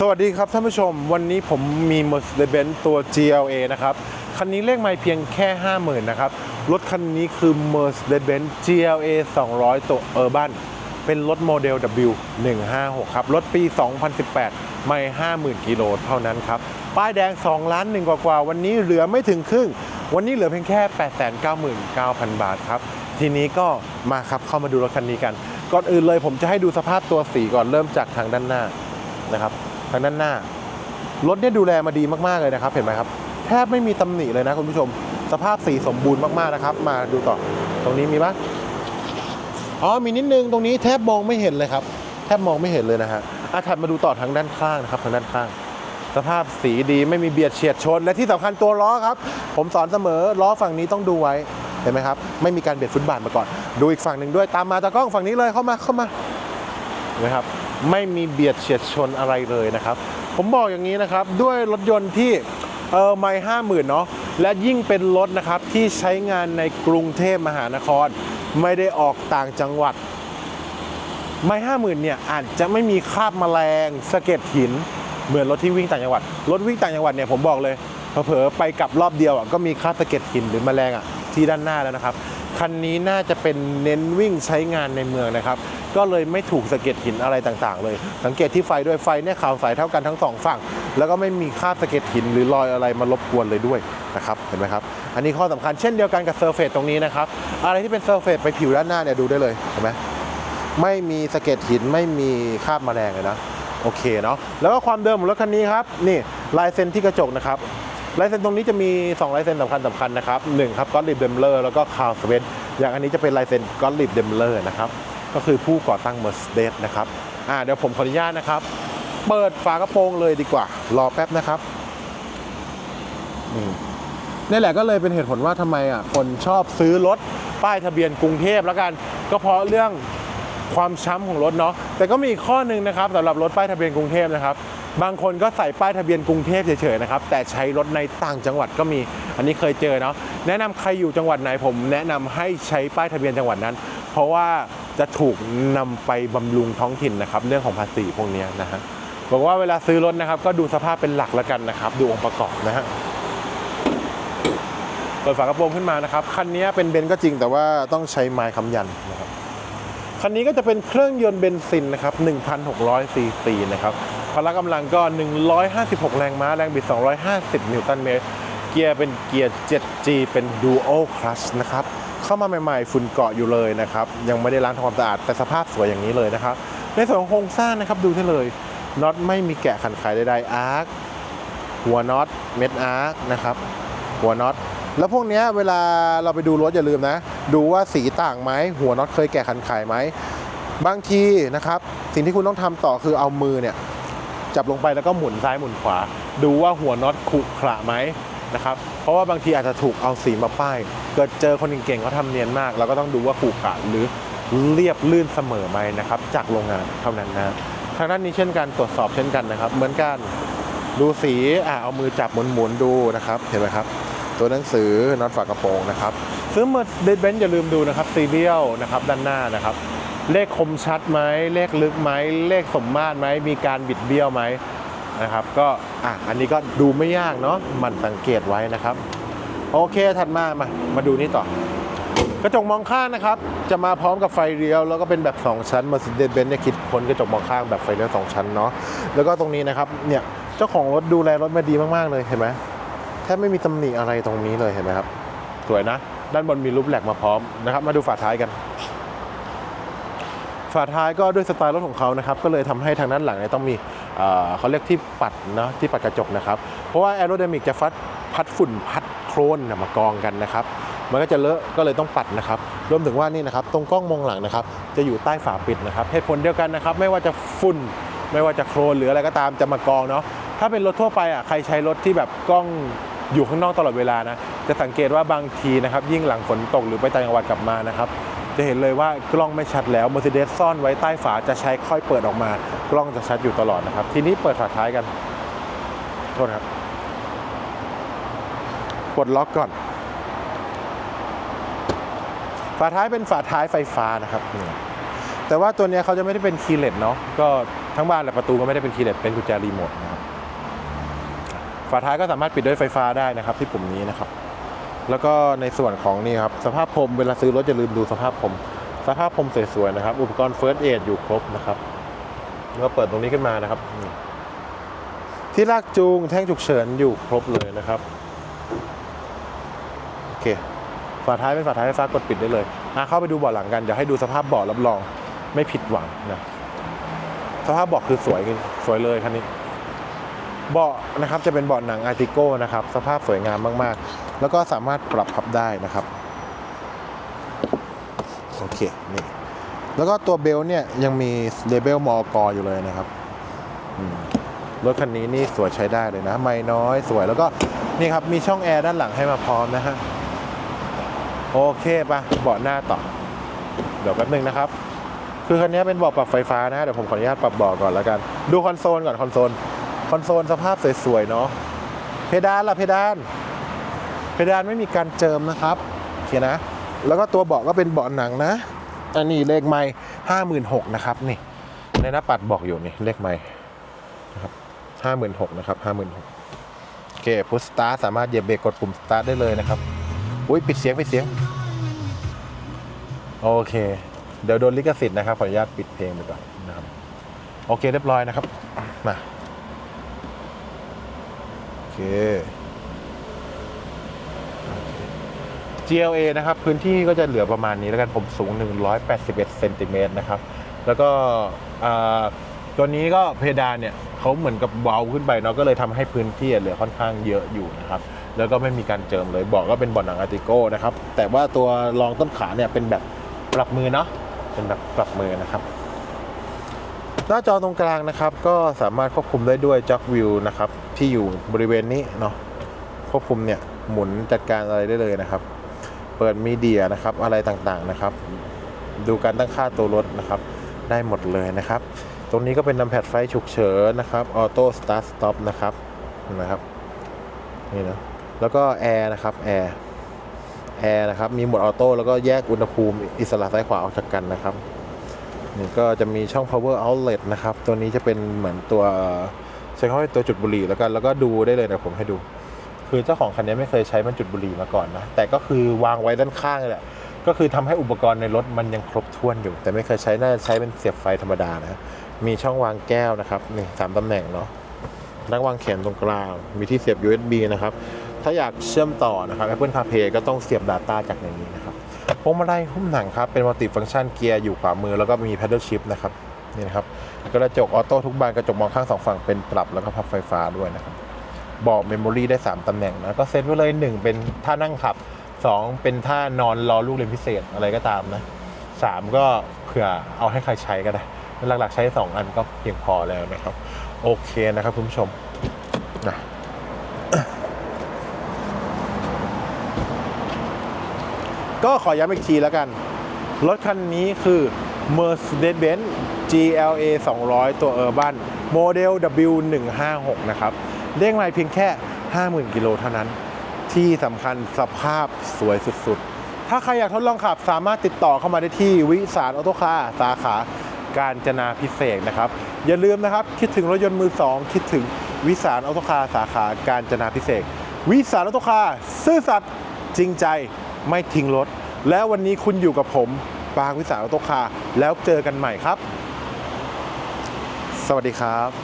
สวัสดีครับท่านผู้ชม วันนี้ผมมี Mercedes-Benz ตัว GLA นะครับ คันนี้เลขไม่เพียงแค่ 50,000นะครับ รถคันนี้คือ Mercedes-Benz GLA 200 ตัว Urban เป็นรถโมเดล W156 ครับ รถปี 2018 ไม่ 50,000 กิโลเท่านั้นครับ ป้ายแดง 2 ล้านหนึ่งกว่าๆ วันนี้เหลือไม่ถึงครึ่ง วันนี้เหลือเพียงแค่ 899,000 บาทครับ ทีนี้ก็มาครับเข้ามาดูรถคันนี้กัน ก่อนอื่นเลยผมจะให้ดูสภาพตัวสีก่อนเริ่มจากทางด้านหน้านะครับ ทางด้านหน้ารถเนี่ยดูแลมาดีมากๆเลยนะครับ เห็นไหมครับแทบไม่มีตำหนิเลยนะคุณผู้ชม สภาพสีสมบูรณ์มากๆนะครับ มาดูต่อตรงนี้มีปะอ๋อมีนิดนึงตรงนี้แทบมองไม่เห็นเลยครับ แทบมองไม่เห็นเลยนะฮะอาถัดมาดูต่อทางด้านข้างนะครับทางด้านข้าง สภาพสีดีไม่มีเบียดเฉียดชน และที่สำคัญตัวล้อครับ ผมสอนเสมอล้อฝั่งนี้ต้องดูไว้เห็นไหมครับ ไม่มีการเบียดฟุตบาทมาก่อน ดูอีกฝั่งหนึ่งด้วยตามมาตากล้องฝั่งนี้เลยเข้ามาเข้ามานะครับ ไม่มีเบียดเฉียดชนอะไรเลยนะครับ ผมบอกอย่างนี้นะครับด้วยรถยนต์ที่เออไม่ห้าหมื่นเนาะและยิ่งเป็นรถนะครับที่ใช้งานในกรุงเทพมหานคร ไม่ได้ออกต่างจังหวัด ไม่ห้าหมื่นเนี่ยอาจจะไม่มีคราบแมลงสะเก็ดหิน เหมือนรถที่วิ่งต่างจังหวัด รถวิ่งต่างจังหวัดเนี่ยผมบอกเลยเผลอๆไปกลับรอบเดียวอะก็มีคราบสะเก็ดหินหรือแมลงอะที่ด้านหน้าแล้วนะครับ คันนี้น่าจะเป็นเน้นวิ่งใช้งานในเมืองนะครับ ก็เลยไม่ถูกสะเก็ดหินอะไรต่างๆ เลย สังเกตที่ไฟด้วยไฟเนี่ยขาวใสเท่ากันทั้งสองฝั่ง แล้วก็ไม่มีคราบสะเก็ดหินหรือรอยอะไรมารบกวนเลยด้วยนะครับเห็นไหมครับ อันนี้ข้อสำคัญเช่นเดียวกันกับเซอร์เฟตตรงนี้นะครับอะไรที่เป็นเซอร์เฟตไปผิวด้านหน้าเนี่ยดูได้เลยเห็นไหมไม่มีสะเก็ดหินไม่มีคราบแมลงเลยนะโอเคเนาะแล้วก็ความเดิมของรถคันนี้ครับนี่ลายเซ็นที่กระจกนะครับ ลายเซ็นตรงนี้จะมี 2 ลายเซ็นสำคัญสำคัญนะครับหนึ่งครับก็อลิบเดมเลอร์แล้วก็คาร์สเวนอย่างอันนี้จะเป็นลายเซ็นก็อลิบเดมเลอร์นะครับก็คือผู้ก่อตั้ง Mercedes นะครับอ่าเดี๋ยวผมขออนุญาตนะครับ เปิดฝากระโปรงเลยดีกว่า รอแป๊บนะครับนี่แหละก็เลยเป็นเหตุผลว่าทำไมอะคนชอบซื้อรถป้ายทะเบียนกรุงเทพแล้วกัน ก็เพราะเรื่องความช้ำของรถเนาะแต่ก็มีอีกข้อหนึ่งนะครับสำหรับรถป้ายทะเบียนกรุงเทพนะครับ บางคนก็ใส่ป้ายทะเบียนกรุงเทพเฉยๆนะครับแต่ใช้รถในต่างจังหวัดก็มี อันนี้เคยเจอเนาะแนะนำใครอยู่จังหวัดไหนผม แนะนำให้ใช้ป้ายทะเบียนจังหวัดนั้น เพราะว่าจะถูกนำไปบำรุงท้องถิ่นนะครับเรื่องของภาษีพวกนี้นะฮะบอกว่าเวลาซื้อรถนะครับ ก็ดูสภาพเป็นหลักแล้วกันนะครับ ดูองค์ประกอบนะฮะเปิดฝากระโปรงขึ้นมานะครับคันนี้เป็นเบนซ์ก็จริงแต่ว่าต้องใช้ไม้ค้ำยันนะครับคันนี้ก็จะเป็นเครื่องยนต์เบนซินนะครับ1,600ซีซีนะครับ พละกำลังก็ 156 แรงม้า แรงบิด 250 นิวตันเมตร เกียร์เป็นเกียร์ 7G เป็น Dual Clutch นะครับ เข้ามาใหม่ๆ ฝุ่นเกาะอยู่เลยนะครับ ยังไม่ได้ล้างทำความสะอาด แต่สภาพสวยอย่างนี้เลยนะครับ ในส่วนของโครงสร้างนะครับ ดูได้เลยน็อตไม่มีแกะขันไขใดๆอาร์คหัวน็อตเม็ดอาร์คนะครับหัวน็อตแล้วพวกนี้เวลาเราไปดูรถอย่าลืมนะ ดูว่าสีต่างไหมหัวน็อตเคยแกะขันไขไหมบางทีนะครับ สิ่งที่คุณต้องทำต่อคือเอามือเนี่ย จับลงไปแล้วก็หมุนซ้ายหมุนขวา ดูว่าหัวน็อตขรุขระไหมนะครับเพราะว่าบางทีอาจจะถูกเอาสีมาป้าย เกิดเจอคนเก่งๆเขาทำเนียนมาก เราก็ต้องดูว่าขรุขระหรือเรียบลื่นเสมอไหมนะครับจากโรงงานเท่านั้นนะทางด้านนี้เช่นกันตรวจสอบเช่นกันนะครับ เหมือนกันดูสีอ่าเอามือจับหมุนหมุนๆดูนะครับเห็นไหมครับตัวหนังสือน็อตฝากระโปรงนะครับ ซื้อเมอร์เดนเบนอย่าลืมดูนะครับซีเรียลนะครับด้านหน้านะครับ เลขคมชัดไหมเลขลึกไหมเลขสมมาตรไหมมีการบิดเบี้ยวไหมนะครับ ก็อะอันนี้ก็ดูไม่ยากเนาะมันสังเกตไว้นะครับ โอเคถัดมามามาดูนี่ต่อกระจกมองข้างนะครับ จะมาพร้อมกับไฟเลี้ยว แล้วก็เป็นแบบ 2 ชั้น Mercedes-Benz เนี่ยคิดค้นกระจกมองข้างแบบไฟเลี้ยว 2 ชั้นเนาะแล้วก็ตรงนี้นะครับเนี่ยเจ้าของรถดูแลรถมาดีมากๆเลยเห็นไหมแทบไม่มีตำหนิอะไรตรงนี้เลยเห็นไหมครับสวยนะ ด้านบนมีรูปแหลกมาพร้อมนะครับ มาดูฝาท้ายกัน ฝาท้ายก็ด้วยสไตล์รถของเขานะครับก็เลยทำให้ทางด้านหลังเนี่ยต้องมีเขาเรียกที่ปัดเนาะที่ปัดกระจกนะครับเพราะว่าแอโร d y นามิกจะฟัดพัดฝุ่นพัดโครนมากองกันนะครับมันก็จะเลอะก็เลยต้องปัดนะครับรวมถึงว่านี่นะครับตรงกล้องมองหลังนะครับจะอยู่ใต้ฝาปิดนะครับเหตุผลเดียวกันนะครับไม่ว่าจะฝุ่นไม่ว่าจะโครนหรืออะไรก็ตามจะมากองเนาะถ้าเป็นรถทั่วไปอะใครใช้รถที่แบบกล้องอยู่ข้างนอกตลอดเวลานะจะสังเกตว่าบางทีนะครับยิ่งหลังฝนตกหรือไปต่างจังหวัดกลับมานะครับ จะเห็นเลยว่ากล้องไม่ชัดแล้ว Mercedes ซ่อนไว้ใต้ฝาจะใช้ค่อยเปิดออกมา กล้องจะชัดอยู่ตลอดนะครับ ทีนี้เปิดฝาท้ายกัน โทษครับปลดล็อกก่อน ฝาท้ายเป็นฝาท้ายไฟฟ้านะครับ แต่ว่าตัวนี้เขาจะไม่ได้เป็นคีย์เลสเนาะ ก็ทั้งบ้านและประตูก็ไม่ได้เป็นคีย์เลสเป็นกุญแจรีโมทนะครับ ฝาท้ายก็สามารถปิดด้วยไฟฟ้าได้นะครับ ที่ปุ่มนี้นะครับ แล้วก็ในส่วนของนี่ครับสภาพพรมเวลาซื้อรถอย่าลืมดูสภาพพรมสภาพพรมสวยๆนะครับ อุปกรณ์เฟิร์สเอดอยู่ครบนะครับแล้วก็เปิดตรงนี้ขึ้นมานะครับ ที่ลากจูงแท่งฉุกเฉินอยู่ครบเลยนะครับโอเคฝาท้ายเป็นฝาท้ายไฟฟ้ากดปิดได้เลยอะเข้าไปดูเบาะหลังกันเดี๋ยวให้ดูสภาพเบาะรับรองไม่ผิดหวังนะสภาพเบาะคือสวยสวยเลยคันนี้เบาะนะครับจะเป็นเบาะหนังอาร์ติโก้นะครับ สภาพสวยงามมากๆ แล้วก็สามารถปรับพับได้นะครับโอเคนี่แล้วก็ตัวเบลต์เนี่ยยังมีเลเบลมอกอยู่เลยนะครับรถคันนี้นี่สวยใช้ได้เลยนะ ไม่น้อยสวยแล้วก็นี่ครับมีช่องแอร์ด้านหลังให้มาพร้อมนะฮะโอเคปะเบาะหน้าต่อ เดี๋ยวแป๊บนึงนะครับ คือคันนี้เป็นเบาะปรับไฟฟ้านะเดี๋ยวผมขออนุญาตปรับเบาะก่อนแล้วกัน ดูคอนโซลก่อนคอนโซลคอนโซลสภาพสวยๆเนาะเพดานล่ะเพดาน เพดานไม่มีการเจิมนะครับโอเคนะ แล้วก็ตัวเบาะก็เป็นเบาะหนังนะ อันนี้เลขไม้ห้าหมื่นหกนะครับนี่ ในหน้าปัดบอกอยู่นี่เลขไม้นะครับห้าหมื่นหกนะครับห้าหมื่นหกโอเคพุชสตาร์สามารถเหยียบเบรกกดปุ่มสตาร์ได้เลยนะครับอุ้ยปิดเสียงปิดเสียง โอเค เดี๋ยวโดนลิขสิทธิ์นะครับขออนุญาตปิดเพลงไปก่อนนะครับโอเคเรียบร้อยนะครับมาโอเค GLA นะครับพื้นที่ก็จะเหลือประมาณนี้แล้วกันผมสูง 181เซนติเมตรนะครับแล้วก็ตัวนี้ก็เพดานเนี่ยเขาเหมือนกับเบาขึ้นไปเนาะก็เลยทำให้พื้นที่เหลือค่อนข้างเยอะอยู่นะครับแล้วก็ไม่มีการเจิมเลยเบอกก็เป็นเบอดหนังอาร์ติโก้นะครับแต่ว่าตัวรองต้นขาเนี่ยเป็นแบบปรับมือเนาะเป็นแบบปรับมือนะครับหน้าจอตรงกลางนะครับ ก็สามารถควบคุมได้ด้วยจ็อกวิวนะครับที่อยู่บริเวณนี้เนาะควบคุมเนี่ยหมุนจัดการอะไรได้เลยนะครับ เปิดมีเดียนะครับอะไรต่างๆนะครับ ดูการตั้งค่าตัวรถนะครับ ได้หมดเลยนะครับ ตรงนี้ก็เป็นนำแพดไฟฉุกเฉินนะครับออโต้สตาร์ทสต็อปนะครับนะครับนี่นะแล้วก็แอร์นะครับแอร์แอร์นะครับมีโหมดออโต้แล้วก็แยกอุณหภูมิอิสระซ้ายขวาออกจากกันนะครับนี่ก็จะมีช่อง power outlet นะครับ ตัวนี้จะเป็นเหมือนตัวใช้คำว่าตัวจุดบุหรี่แล้วกัน แล้วก็ดูได้เลยนะผมให้ดู คือเจ้าของคันนี้ไม่เคยใช้มันจุดบุหรี่มาก่อนนะ แต่ก็คือวางไว้ด้านข้างแหละ ก็คือทำให้อุปกรณ์ในรถมันยังครบถ้วนอยู่ แต่ไม่เคยใช้น่าจะใช้เป็นเสียบไฟธรรมดานะ มีช่องวางแก้วนะครับนี่สามตำแหน่งเนาะนักวางแขนตรงกลาง มีที่เสียบ USB นะครับ ถ้าอยากเชื่อมต่อนะครับ Apple CarPlay ก็ต้องเสียบ Data จากในนี้นะครับพวงมาลัยหุ้มหนังครับ เป็นมัลติฟังก์ชันเกียร์อยู่ขวามือ แล้วก็มี paddle shift นะครับ นี่นะครับ กระจกออโต้ทุกบาน กระจกมองข้างสองฝั่งเป็นปรับแล้วก็พับไฟฟ้าด้วยนะครับ เบอกเมมโมรีได้ 3 ตำแหน่งนะ ก็เซตไว้เลย 1 เป็นท่านั่งขับ 2 เป็นท่านอนรอลูกเรียนพิเศษอะไรก็ตามนะ 3 ก็เผื่อเอาให้ใครใช้ก็ได้ หลักๆใช้ 2 อันก็เพียงพอแล้วนะครับ โอเคนะครับคุณผู้ชมนะก็ขอย้ำอีกทีแล้วกัน รถคันนี้คือ Mercedes-Benz GLA 200 ตัว Urban โมเดล W156 นะครับ เรียกมาเพียงแค่ 50,000 กิโลเท่านั้น ที่สำคัญสภาพสวยสุดๆ ถ้าใครอยากทดลองขับสามารถติดต่อเข้ามาได้ที่วิสารออโตคาสาขาการจนาพิเศษนะครับ อย่าลืมนะครับ คิดถึงรถยนต์มือสองคิดถึงวิสารออโตคาสาขาการจนาพิเศษ วิสารออโตคาซื่อสัตย์จริงใจไม่ทิ้งรถ และวันนี้คุณอยู่กับผมปางวิสารออโตคาแล้วเจอกันใหม่ครับ สวัสดีครับ